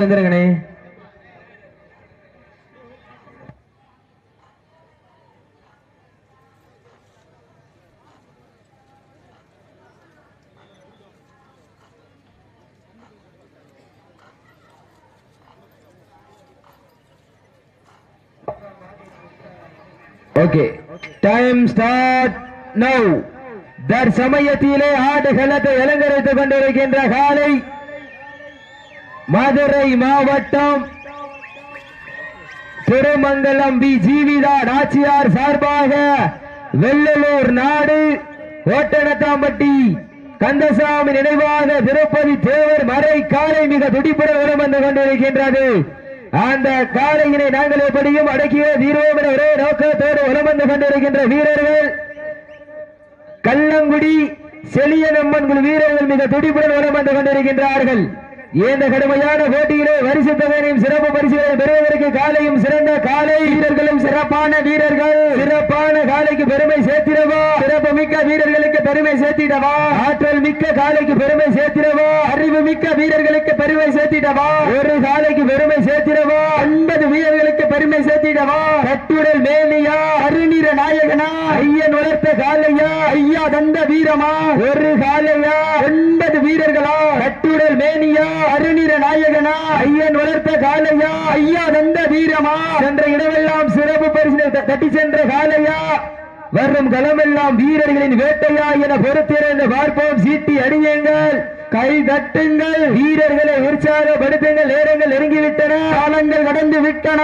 வந்துருங்கண்ணே okay time start now தற்சமயத்திலே ஆடுகளத்தை அலங்கரித்துக் கொண்டிருக்கின்ற காலை மதுரை மாவட்டம் திருமங்கலம் பி. ஜீவிதா நாச்சியார் சார்பாக வெள்ளலூர் நாடு ஓட்டனத்தாம்பட்டி கந்தசாமி நினைவாக திருப்பதி தேவர் மறை காலை மிக துடிப்புடன் வலம் வந்து கொண்டிருக்கின்றது. அந்த காலையினை நாங்கள் எப்படியும் அடக்கிய தீர்வோம் என ஒரே நோக்கத்தோடு வலம் வந்து கொண்டிருக்கின்ற வீரர்கள். கல்லங்குடி செலியனம்மன் வீரர்கள் மிக துடிப்புடன் வலம் வந்து கொண்டிருக்கின்றார்கள். இந்த கடுமையான போட்டியிலே வரிசை தொகையினையும் சிறப்பு பரிசுகளை பெறுவதற்கு காலையும் சிறந்த காலை வீரர்களும் சிறப்பான வீரர்கள். சிறப்பான காலைக்கு பெருமை சேர்த்திடவா? சிறப்பு மிக்க வீரர்களுக்கு பெருமை சேர்த்திடவா? ஆற்றல் மிக்க காலைக்கு பெருமை சேர்த்திடவா? அறிவு மிக்க வீரர்களுக்கு பெருமை சேர்த்திடவா? ஒரு காலைக்கு பெருமை சேர்த்திடவா? ஐம்பது வீரர்களுக்கு பெருமை சேர்த்திடவா? கட்டுடல் மேலியா அருநீர நாயகனா? ஐயன் வளர்த்த காலையா? ஐயா தந்த வீரமா? ஒரு காலையா? ஒன்பது வீரர்களா? கட்டுடல் மேனியா? அருணிர நாயகனா ஐயன் வளர்த்த காலையா ஐயா வந்த வீரமா? சென்ற இடமெல்லாம் சிறப்பு பரிசு தட்டி சென்ற காலையா வரும் களமெல்லாம் வீரர்களின் வேட்டையா என பொறுத்திருந்த பார்ப்போம். சீட்டி அடியுங்கள் கை தட்டுங்கள் வீரர்களை உற்சாகப்படுத்துங்கள். நேரங்கள் நெருங்கிவிட்டன காலங்கள் நடந்து விட்டன.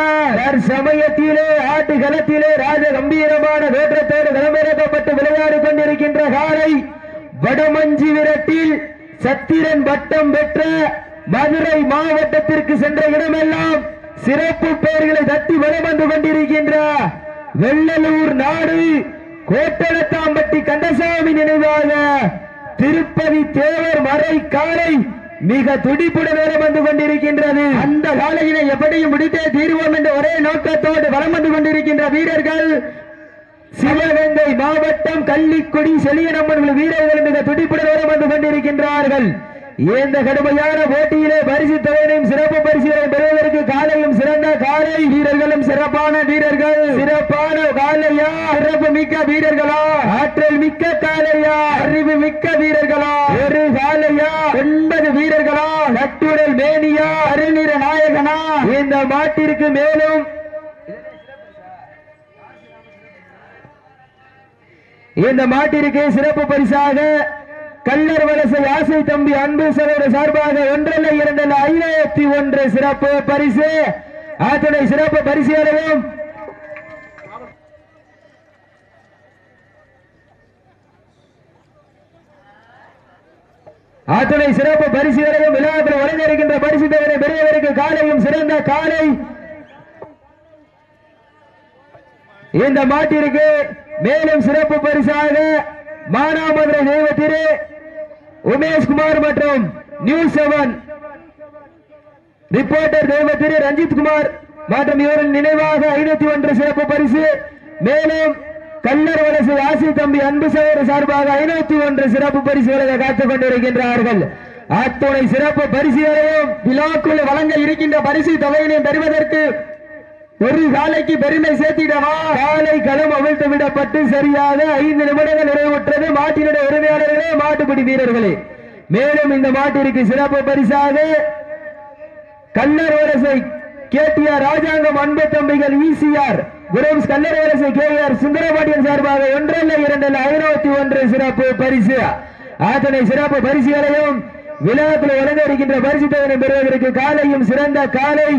சமயத்திலே ஆட்டு களத்திலே ராஜ கம்பீரமான வேற்றத்தோடு களமிறக்கப்பட்டு விளையாடி கொண்டிருக்கின்ற காலை வடமஞ்சி விரட்டில் சத்திரன் வட்டம் பெற்ற மதுரை மாவட்டத்திற்கு சென்ற இடமெல்லாம் சிறப்பு பெயர்களை தட்டி வலம் வந்து கொண்டிருக்கின்ற வெள்ளலூர் நாடு கோட்டளத்தாம்பட்டி கந்தசாமி நினைவாக திருப்பதி தேவர் மறை காலை மிக துடிப்புடன் வலம் வந்து கொண்டிருக்கின்றது. அந்த காலையினை எப்படியும் முடித்தே தீர்வோம் என்ற ஒரே நோக்கத்தோடு வரம் வந்து கொண்டிருக்கின்ற வீரர்கள் சிவகங்கை மாவட்டம் கள்ளிக்குடி செலியனம்மன் வீரர்கள் மிக துடிப்புடன் வலம் வந்து கொண்டிருக்கின்றார்கள். இந்த கடுமையான போட்டியிலே பரிசு தொகையினையும் சிறப்பு பரிசுகளை பெறுவதற்கு காலையும் சிறந்த காலை வீரர்களும் சிறப்பான வீரர்கள். சிறப்பான காலையா? சிறப்பு மிக்க வீரர்களா? ஆற்றல் மிக்க காலையா? அறிவு மிக்க வீரர்களா? ஒரு காலையா? ஒன்பது வீரர்களா? நட்டுடல் மேனியா? அருநிற நாயகனா? இந்த மாட்டிற்கு மேலும் இந்த மாட்டிற்கு சிறப்பு பரிசாக கல்லர் வலசை ஆசை தம்பி அன்பு சகோதர சார்பாக ஒன்றல்ல இரண்டல்ல ஐயாயிரத்தி ஒன்று சிறப்பு பரிசு. அத்துணை சிறப்பு பரிசு பரிசுகளையும் அத்துணை சிறப்பு பரிசு பரிசுகளையும் விழாவில் வழங்கியிருக்கின்ற பரிசு தொகையை பெரியவருக்கு காலையும் சிறந்த காலை. இந்த மாட்டிற்கு மேலும் சிறப்பு பரிசாக மானாமதுரை தெய்வ உமேஷ்குமார் மற்றும் நியூஸ் செவன். ரிப்போர்ட்டர் தெய்வ ரஞ்சித் குமார் மற்றும் இவரின் நினைவாக ஐநூத்தி ஒன்று சிறப்பு பரிசு. மேலும் கல்லர் வலசு ஆசி தம்பி அன்பு சகோதர சார்பாக ஐநூத்தி ஒன்று சிறப்பு பரிசுகளை காத்துக் கொண்டிருக்கின்றார்கள். அத்துணை சிறப்பு பரிசுகளையும் விழாக்குள் வழங்க இருக்கின்ற பரிசு தொகையினையும் பெறுவதற்கு ஒரு காலைக்கு பெருமை சேர்த்திடவா? காலை களம் அவிழ்த்து விடப்பட்டு சரியாக ஐந்து நிமிடங்கள் நிறைவுற்றது மாட்டினுடைய உரிமையாளர்களே மாட்டுப்பிடி வீரர்களே. மேலும் இந்த மாட்டிற்கு சிறப்பு பரிசாக கல்லர் வரிசை கேடிஆர் ராஜாங்கம் அன்பு தம்பிகள் ஈசிஆர் குரூப்ஸ் கல்லர் வரிசை கே ஆர் சுந்தரபாண்டியன் சார்பாக ஒன்றல்ல இரண்டல்ல ஐநூத்தி ஒன்று சிறப்பு பரிசு. அத்தனை சிறப்பு பரிசுகளையும் விழாத்தில் வழங்க இருக்கின்ற பரிசு தொகையை பெறுவதற்கு காலையும் சிறந்த காலை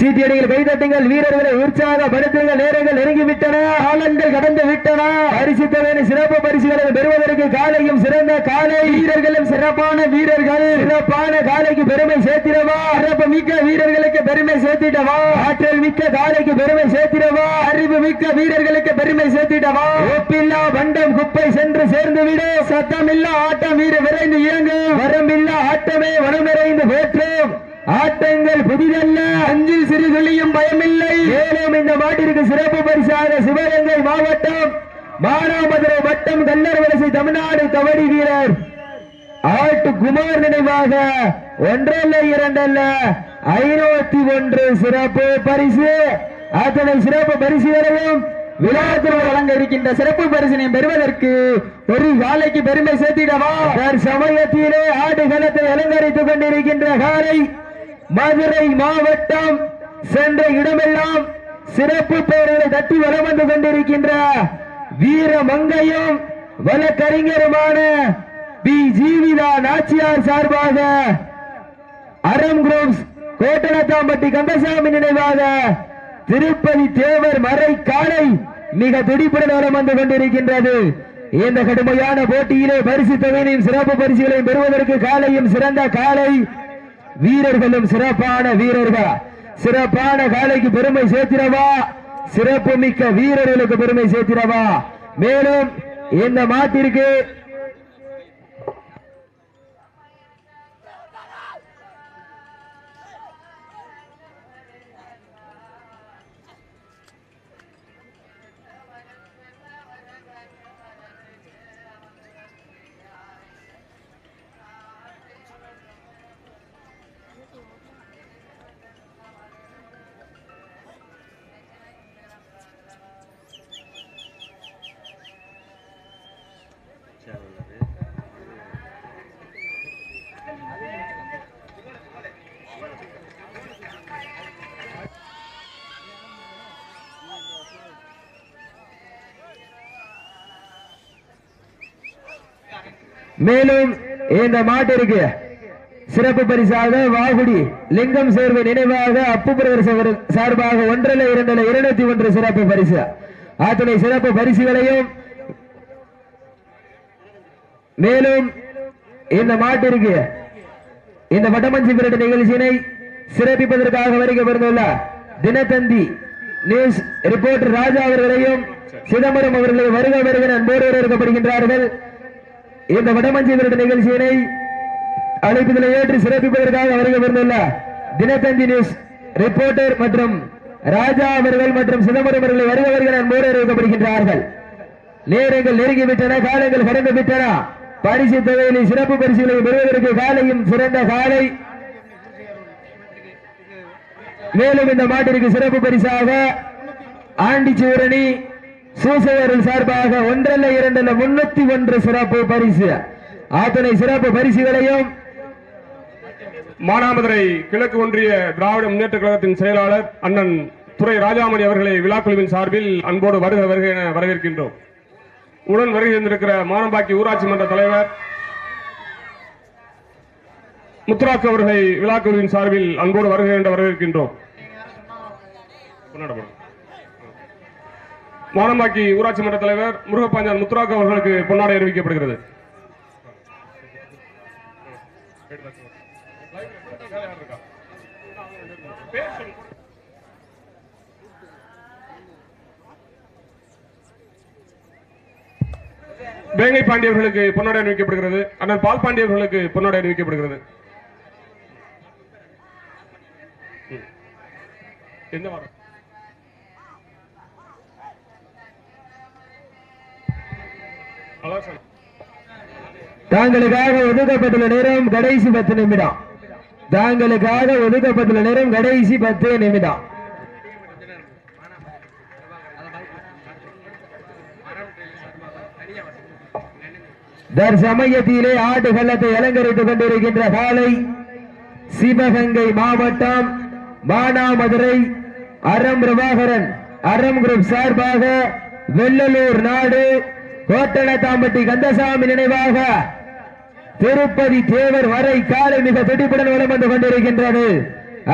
சீட்டியடியில் கைதட்டுங்கள் வீரர்களை உற்சாகப்படுத்துங்கள் நேரங்கள் நெருங்கிவிட்டன ஆலங்கள் கடந்து விட்டன பரிசுத்தவேன சிறப்பு பரிசுகளை பெறுவதற்கு காலையும் சிறந்த காலை. வீரர்களும் சிறப்பான வீரர்கள். சிறப்பான காலைக்கு பெருமை சேர்த்திடவா. சிறப்பு மிக்க வீரர்களுக்கு பெருமை சேர்த்திடவா. ஆற்றல் மிக்க காலைக்கு பெருமை சேர்த்திடவா. அறிவு மிக்க வீரர்களுக்கு பெருமை சேர்த்திடவா. ஒப்பில்லா வண்டம் குப்பை சென்று சேர்ந்து விடு சத்தமில்லா ஆட்டம் வீர விரைந்து இயங்கு வரம்பில்லா ஆட்டமே வனமிறைந்து போற்றும். ஆட்டங்கள் புதிதல்ல. அஞ்சில் சிறு பயமில்லை. மேலும் இந்த மாட்டிற்கு சிறப்பு பரிசாக சிவகங்கை மாவட்டம் மானாமதுரை வட்டம் கல்லர் தமிழ்நாடு கபடி வீரர். ஆட்டு குமார் நினைவாக ஒன்றல்ல இரண்டல்ல ஐநூத்தி ஒன்று சிறப்பு பரிசு. அத்தனை சிறப்பு பரிசுகளையும் விழாத்தில் வழங்க இருக்கின்ற சிறப்பு பரிசினை பெறுவதற்கு ஒரு காலைக்கு பெருமை சேர்த்திடவா? சமயத்திலே ஆடு கணத்தை அலங்கரித்துக் கொண்டிருக்கின்ற காலை மதுரை மாவட்டம் சென்ற இடமெல்லாம் சிறப்பு பெயர்களை தட்டி வலம் வந்து கொண்டிருக்கின்ற வீர மங்கையும் வழக்கறிஞருமான பி. ஜீவிதா நாச்சியார் சார்பாக அறம் குரூப்ஸ் கோட்டலத்தாம்பட்டி கந்தசாமி நினைவாக திருப்பதி தேவர் மறை காலை மிக துடிப்புடன் வலம் வந்து கொண்டிருக்கின்றது. இந்த கடுமையான போட்டியிலே பரிசு தொகையினையும் சிறப்பு பரிசுகளையும் பெறுவதற்கு காலையும் சிறந்த காலை வீரர்களும் சிறப்பான வீரர்கள். சிறப்பான காலைக்கு பெருமை சேர்த்திடவா? சிறப்பு மிக்க வீரர்களுக்கு பெருமை சேர்த்திடவா? மேலும் இந்த மாட்டிற்கு மேலும் இந்த மாட்டிற்கு சிறப்பு பரிசாக வாகுடி லிங்கம் சேர்வு நினைவாக அப்பு பிரதர் சார்பாக ஒன்றரை இரண்டரை இருநூத்தி ஒன்று சிறப்பு பரிசு. அத்தனை சிறப்பு பரிசுகளையும் மேலும் இந்த மாட்டிற்கு இந்த வட்டமஞ்சி பிரட்டு நிகழ்ச்சியினை சிறப்பிப்பதற்காக வருகை தினத்தந்தி நியூஸ் ரிப்போர்ட் ராஜா அவர்களையும் சிதம்பரம் அவர்களை வருக வருக அன்போடு வரவேற்கப்படுகின்றார்கள். இந்த வடமஞ்சி விருது நிகழ்ச்சியினை அழைப்பதில் ஏற்று சிறப்பிப்பதற்காக வருகை வந்துள்ள தினத்தந்தி நியூஸ் ரிப்போர்ட்டர் மற்றும் ராஜா அவர்கள் மற்றும் சிதம்பரம் அவர்களை வருபவர்கள் அன்போடு அறிவிக்கப்படுகின்றார்கள் நேரங்கள் நெருங்கிவிட்டன காலங்கள் கடந்து விட்டன. பரிசு தொகையிலே சிறப்பு பரிசுகளை பெறுவதற்கு காலையும் சிறந்த காலை. மேலும் இந்த மாட்டிற்கு சிறப்பு பரிசாக ஆண்டிச்சூரணி சூசையர்கள் சார்பாக ஒன்றல்ல இரண்டல்ல முன்னூத்தி ஒன்று சிறப்பு பரிசு. அத்தனை சிறப்பு பரிசுகளையும் மானாமதுரை கிழக்கு ஒன்றிய திராவிட முன்னேற்ற கழகத்தின் செயலாளர் அண்ணன் துறை ராஜாமணி அவர்களை விழாக்குழுவின் சார்பில் அன்போடு வருக வருக என வரவேற்கின்றோம். உடன் வருகை இருந்திருக்கிற மானம்பாக்கி ஊராட்சி மன்ற தலைவர் முத்துராக்கு அவர்களை விழாக்குழுவின் சார்பில் அன்போடு வருக என்று வரவேற்கின்றோம். கொண்டாடப்படும். மானம்பாக்கி ஊராட்சி மன்ற தலைவர் முருகப்பாஞ்சான் முத்துராக்கு அவர்களுக்கு பொன்னாடை அறிவிக்கப்படுகிறது. வேங்கை பாண்டியர்களுக்கு பொன்னாடை அறிவிக்கப்படுகிறது. அண்ணன் பால் பாண்டியர்களுக்கு பொன்னாடை அறிவிக்கப்படுகிறது. என்ன வரும் தாங்களுக்காக ஒதுக்கப்பட்டுள்ள நேரம் கடைசி பத்து நிமிடம். தாங்களுக்காக ஒதுக்கப்பட்டுள்ள நேரம் கடைசி பத்து நிமிடம். தற்சமயத்திலே ஆட்டு கள்ளத்தை அலங்கரித்துக் கொண்டிருக்கின்ற காலை சிவகங்கை மாவட்டம் மானாமதுரை அறம் பிரபாகரன் அறம் குரூப் சார்பாக வெள்ளலூர் நாடு கோட்டணத்தாம்பட்டி கந்தசாமி நினைவாக திருப்பதி தேவர் வரை காலை மிக துடிப்புடன் வளம் வந்து கொண்டிருக்கின்றது.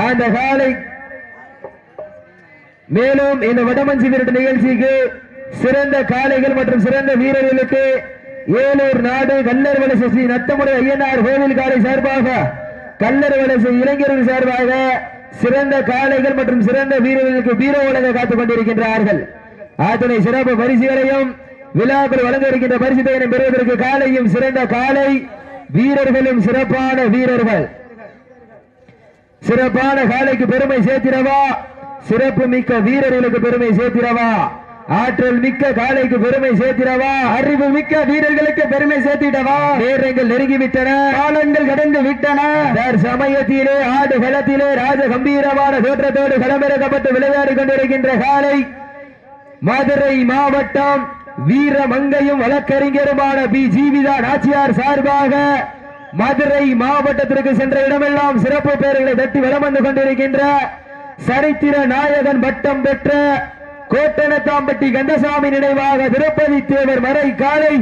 அந்த காலை மேலும் இந்த வடமஞ்சி விரட்டு நிகழ்ச்சிக்கு சிறந்த காளைகள் மற்றும் சிறந்த வீரர்களுக்கு ஏலூர் நாடு கல்லர் வலசை ஸ்ரீ நத்தமுறை ஐயனார் கோவில் காலை சார்பாக கல்லர் வலசை இளைஞர்கள் சார்பாக சிறந்த காளைகள் மற்றும் சிறந்த வீரர்களுக்கு வீர வழங்க காத்துக் கொண்டிருக்கின்றார்கள். அத்தனை சிறப்பு பரிசுகளையும் விழாக்கள் வழங்க இருக்கின்ற பரிசு பெறுவதற்கு காலையும் சிறந்த காலை வீரர்களும் சிறப்பான வீரர்கள். சிறப்பான காலைக்கு பெருமை சேர்த்திடவா? சிறப்பு மிக்க வீரர்களுக்கு பெருமை சேர்த்திடவா? ஆற்றல் மிக்க காலைக்கு பெருமை சேர்த்திடவா? அறிவு மிக்க வீரர்களுக்கு பெருமை சேர்த்திடவா? நேரங்கள் நெருங்கிவிட்டன காலங்கள் கடந்து விட்டன. சமயத்திலே ஆடு களத்திலே ராஜ கம்பீரமான தோற்றத்தோடு களமிறக்கப்பட்டு விளையாடி கொண்டிருக்கின்ற காலை மதுரை மாவட்டம் வீர மங்கையும் வழக்கறிஞருமான பி. ஜீவிதா நாச்சியார் சார்பாக மதுரை மாவட்டத்திற்கு சென்ற இடமெல்லாம் சிறப்பு பெயர்களை தட்டி வலம் வந்து கொண்டிருக்கின்ற சரித்திர நாயகன் பட்டம் பெற்ற கோட்டனத்தாம்பட்டி கந்தசாமி நினைவாக திருப்பதி தேவர் மறை காலை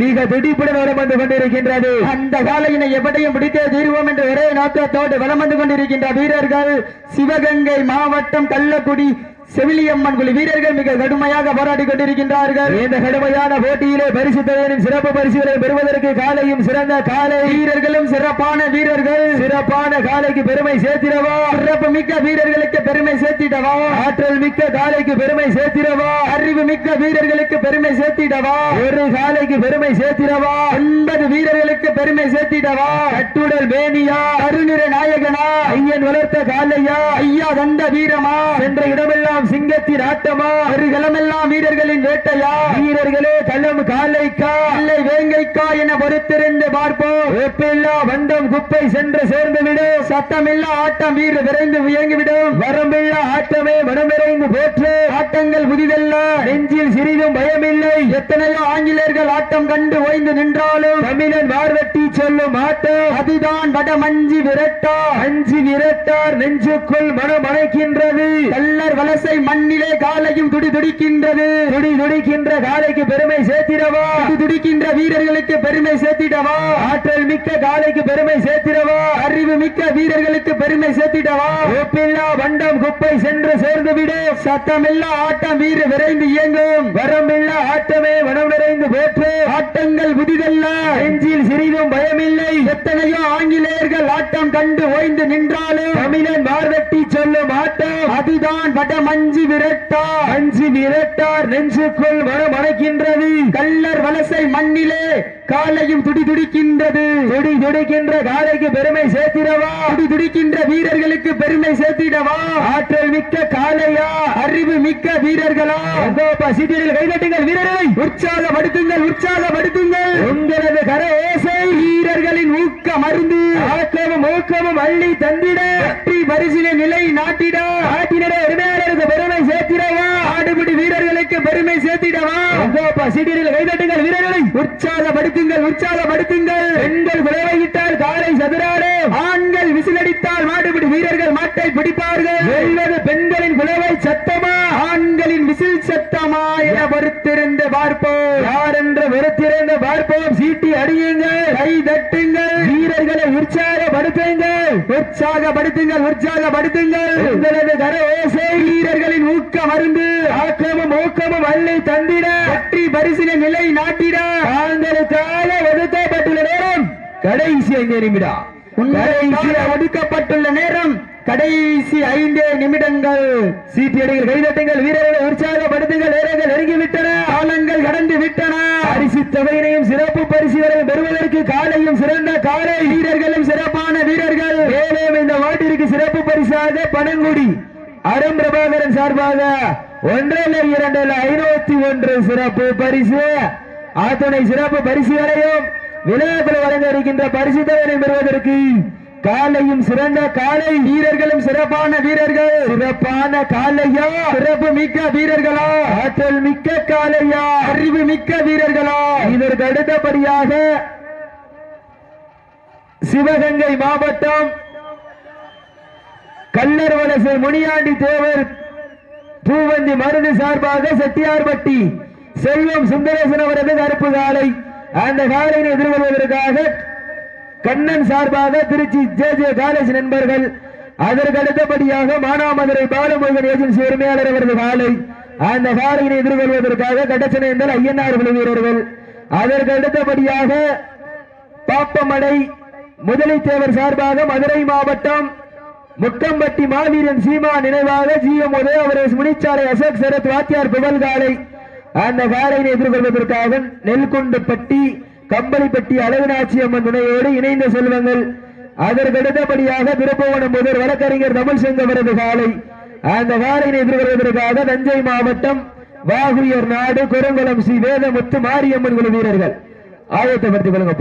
மிக திடீப்புடன் வலம் வந்து கொண்டிருக்கின்றது. அந்த காலையினை எப்படியும் பிடித்தே தீர்வோம் என்று ஒரே நோக்கத்தோடு வலம் வந்து கொண்டிருக்கின்ற வீரர்கள் சிவகங்கை மாவட்டம் கள்ளக்குடி செவிலியம்மன் குழு வீரர்கள் மிக கடுமையாக போராடி கொண்டிருக்கின்றார்கள். இந்த கடுமையான போட்டியிலே பரிசு தொகையின் சிறப்பு பரிசுகளை பெறுவதற்கு காலையும் சிறந்த காலை. வீரர்களும் சிறப்பான வீரர்கள். சிறப்பான காலைக்கு பெருமை சேர்த்திடவா? சிறப்பு மிக்க வீரர்களுக்கு பெருமை சேர்த்திடவா? ஆற்றல் மிக்க காலைக்கு பெருமை சேர்த்திடவா? அறிவு மிக்க வீரர்களுக்கு பெருமை சேர்த்திடவா? ஒரு காலைக்கு பெருமை சேர்த்திடவா? ஒன்பது வீரர்களுக்கு பெருமை சேர்த்திடவா? கட்டுடல் மேனியா? அருணிற நாயகனா? ஐயன் வளர்த்த காலையா? ஐயா தந்த வீரமா? சென்ற இடமெல்லாம் சிங்கத்தின் ஆட்டமா? அருகலமெல்லாம் வீரர்களின் வேட்டையா? வீரர்களே களம் காலைக்கா? இல்லை வேங்கைக்கா என பொறுத்திருந்து பார்ப்போம். வெப்பில்லா வண்டம் குப்பை சென்று சேர்ந்து விடும் சத்தமில்லா ஆட்டம் வீர விரைந்து இயங்கிவிடும் வரம்பில்லா ஆட்டமே மனமிறைந்து போற்று. ஆட்டங்கள் புதிதல்ல. நெஞ்சில் சிறிதும் பயமில்லை. எத்தனையோ ஆங்கிலேயர்கள் ஆட்டம் கண்டு ஓய்ந்து நின்றாலும் தமிழன் வார்வெட்டி சொல்லும் ஆட்டம் அதுதான் வடமஞ்சி விரட்டா அஞ்சு விரட்டார் நெஞ்சுக்குள் மனம் அணைக்கின்றது. கல்லர் வலச மண்ணிலே காலையும் துடி துடிக்கின்றது. துடி துடிக்கின்ற காலைக்கு பெருமை சேர்த்திடவா? துடி துடிக்கின்ற வீரர்களுக்கு பெருமை சேர்த்திடவா? ஆற்றல் மிக்க காலைக்கு பெருமை சேர்த்திடவா? அறிவு மிக்க வீரர்களுக்கு பெருமை சேர்த்திடவா? ஒப்பில்லா வண்டம் குப்பை சென்று சேர்ந்து விடு சத்தமில்லா ஆட்டம் வீர விரைந்து இயங்கும். வரம்பில்லா ஆட்டமே வனம் நிறைந்து போற்று. ஆட்டங்கள் புதிதல்ல. நெஞ்சில் சிறிதும் பயமில்லை. எத்தனையோ ஆங்கிலேயர்கள் ஆட்டம் கண்டு ஓய்ந்து நின்றாலும் தமிழன் மார்வெட்டி சொல்லும் ஆட்டம். அதுதான் வட மஞ்சி விரட்டா அஞ்சு விரட்டார் நெஞ்சுக்குள் மனம் அணைக்கின்றது கல்லர் வலசை மண்ணிலே காலையும் துடி துடிக்கின்றது. துடி துடிக்கின்ற காலைக்கு பெருமை சேர்த்திடவா? துடி துடிக்கின்ற வீரர்களுக்கு பெருமை சேர்த்திடவா? ஆற்றல் மிக்க காலையா அறிவு மிக்க வீரர்களா? பசிதியில் கைதட்டுங்கள் வீரர்களை. உற்சாகப்படுத்துங்கள் உற்சாகப்படுத்துங்கள். உங்களது கர ஓசை. வீரர்களின் ஊக்க மருந்து ஆக்கமும் ஊக்கமும் அள்ளி தந்திட. பரிசில நிலை நாட்டிட. நாட்டினர உரிமையாளருக்கு பெருமை சேர்த்திடவா? ஆடுபிடி வீரர்களுக்கு பெருமை சேர்த்திடவா? பசிடியில் கைதட்டுங்கள் வீரர்களை. உற்சாகப்படுத்துங்கள் உற்சாகப்படுத்துங்கள். பெண்கள் குலவையிட்டால் காலை சதுராடு. ஆண்கள் விசிலடித்தால் மாடுபிடி வீரர்கள் மாட்டை பிடிப்பார்கள். பெண்களின் குலவை சத்தமா? ஆண்களின் விசில் சத்தமா என பார்ப்போம். யார் என்று பொறுத்திருந்து பார்ப்போம். சீட்டி அடியுங்கள். கை தட்டுங்கள். வீரர்களை உற்சாகப்படுத்துங்கள். உற்சாகப்படுத்துங்கள் உற்சாகப்படுத்துங்கள். உங்களது கர ஓசை வீரர்களின் ஊக்க மருந்து ஆக்கமும் ஊக்கமும் அள்ளி தந்திட. வெற்றி பரிசின நிலை நாட்டிட. தாங்களுக்காக ஒதுக்கப்பட்டுள்ள நேரம் கடைசி ஐந்து நிமிடம். கடைசி ஒதுக்கப்பட்டுள்ள நேரம் கடைசி ஐந்தே நிமிடங்கள். சீட்டியடிகள் கைதட்டுங்கள் வீரர்களை உற்சாகப்படுத்துங்கள் நேரங்கள் நெருங்கிவிட்டன காலங்கள் கடந்து விட்டன அரிசி தொகையினையும் சிறப்பு பரிசு வரை பெறுவதற்கு காலையும் சிறந்த காலை வீரர்களும் சிறப்பான வீரர்கள். மேலும் இந்த மாட்டிற்கு சிறப்பு பரிசாக பனங்குடி அரும் பிரபாகரன் சார்பாக ஒன்றில் இரண்டில் ஐநூத்தி ஒன்று சிறப்பு பரிசு. ஆத்துணை சிறப்பு பரிசு வரையும் விளையாட்டு வழங்க இருக்கின்ற பரிசு தொகையை பெறுவதற்கு காலையும் சிறந்த காலை வீரர்களும் சிறப்பான வீரர்கள். சிறப்பான காலையா? சிறப்பு மிக்க வீரர்களா? ஆற்றல் மிக்க காலையா? அறிவு மிக்க வீரர்களா? இதற்கு அடுத்தபடியாக சிவகங்கை மாவட்டம் கல்லர் வலசை முனியாண்டி தேவர் பூவந்தி மருந்து சார்பாக செட்டியார்பட்டி செல்வம் சுந்தரேசன் அவரது கருப்பு காலை. அந்த காலையை எதிர்கொள்வதற்காக கண்ணன் சார்பாக திருச்சி ஜே ஜே காலேஜ் நண்பர்கள் அதற்கு அடுத்தபடியாக மானாமதுரை பாலமுருகன் ஏஜென்சி உரிமையாளர் அவரது காலை அந்த காலையினை எதிர்கொள்வதற்காக கடச்சனேந்தல் ஐயனார் குழு வீரர்கள் அதற்கு அடுத்தபடியாக பாப்பமடை முதலித்தேவர் சார்பாக மதுரை மாவட்டம் முக்கம்பட்டி மாவீரன் சீமா நினைவாக ஜி எம் உதயவரேஸ் முனிச்சாலை அசோக் சரத் வாத்தியார் புகழ் காலை அந்த காலையை எதிர்கொள்வதற்காக நெல்குண்டுப்பட்டி கம்பளிப்பட்டி அழகுநாச்சி அம்மன் துணையோடு இணைந்த செல்வங்கள். அதற்கடுத்தபடியாக திருப்பவனம் முதல் வழக்கறிஞர் தமிழ் செங்கவரது காலை. அந்த காலையினை எதிர்கொள்வதற்காக தஞ்சை மாவட்டம் வாகுயர் நாடு குரங்குளம் ஸ்ரீ வேதமுத்து மாரியம்மன் குழு வீரர்கள். ஆயத்தப்படுத்திக் கொள்ளுங்க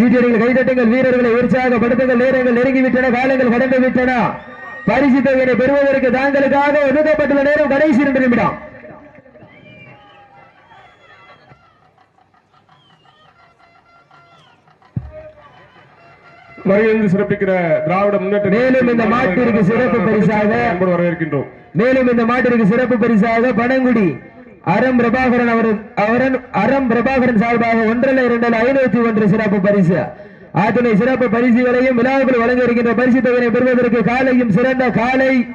அப்போ. சீட்டியடிகள் கைதட்டுங்கள் வீரர்களை உற்சாகப்படுத்துங்கள் நேரங்கள் நெருங்கிவிட்டன காலங்கள் கடந்து விட்டன பரிசு தொகையை பெறுவதற்கு தாங்களுக்காக ஒதுக்கப்பட்டுள்ள நேரம் கடைசி இரண்டு நிமிடம் சிறப்பிக்கிற திராவிட முன்னேற்ற மேலும் இந்த மாட்டிற்கு சிறப்பு பரிசாக வரவேற்கின்றோம் மேலும் இந்த மாட்டிற்கு சிறப்பு பரிசாக பனங்குடி அறம் பிரபாகரன் அவர் அவரன் அறம் பிரபாகரன் சார்பாக ஒன்றல்ல இரண்டில் ஐநூத்தி ஒன்று சிறப்பு பரிசு. அத்துணை சிறப்பு பரிசுகளையும் விழாவுக்குள் வழங்க இருக்கின்ற பரிசு தொகையை பெறுவதற்கு காலையும் சிறந்த காலை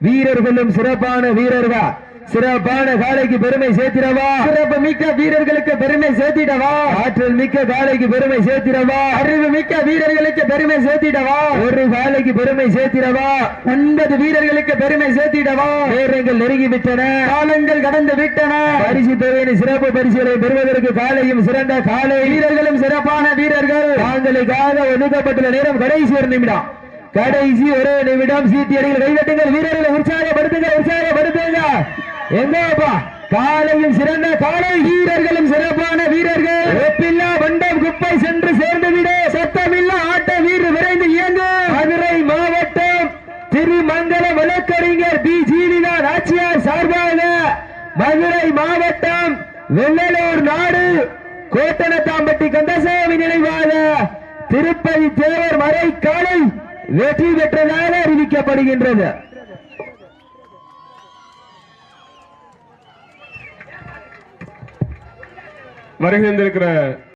வீரர்களும் சிறப்பான வீரர்கள். சிறப்பான காலைக்கு பெருமை சேர்த்திடவா? சிறப்பு மிக்க வீரர்களுக்கு பெருமை சேர்த்திடவா? ஆற்றல் மிக்க காலைக்கு பெருமை சேர்த்திடவா? அறிவு மிக்க வீரர்களுக்கு பெருமை சேர்த்திடவா? ஒரு காலைக்கு பெருமை சேர்த்திடவா? ஒன்பது வீரர்களுக்கு பெருமை சேர்த்திடவா? நேரங்கள் நெருங்கி விட்டன காலங்கள் கடந்து விட்டன. பரிசு தொகையின் சிறப்பு பரிசுகளை பெறுவதற்கு காலையும் சிறந்த காலை. வீரர்களும் சிறப்பான வீரர்கள். தாங்களுக்காக ஒதுக்கப்பட்டுள்ள நேரம் கடைசி ஒரு நிமிடம். கடைசி ஒரே நிமிடம். சீட்டி அடிகள் கைதட்டுங்கள். வீரர்களை உற்சாகப்படுத்துங்க உற்சாகப்படுத்துங்க எங்கப்பா காலையும் சிறந்த காலை வீரர்களும் சிறப்பான வீரர்கள். வெப்பில்லா வண்டம் குப்பை சென்று சேர்ந்து விட சத்தமில்லா ஆட்ட வீடு விரைந்து இயங்கு. மதுரை மாவட்டம் திருமங்கல வழக்கறிஞர் பி. ஜீவிதா ஆட்சியார் சார்பாக மதுரை மாவட்டம் வெள்ளலூர் நாடு கோட்டனத்தாம்பட்டி கந்தசாமி நினைவாக திருப்பதி தேவர் மறை காலை வெற்றி பெற்றதாக அறிவிக்கப்படுகின்றது. வருகின்றிருக்கிற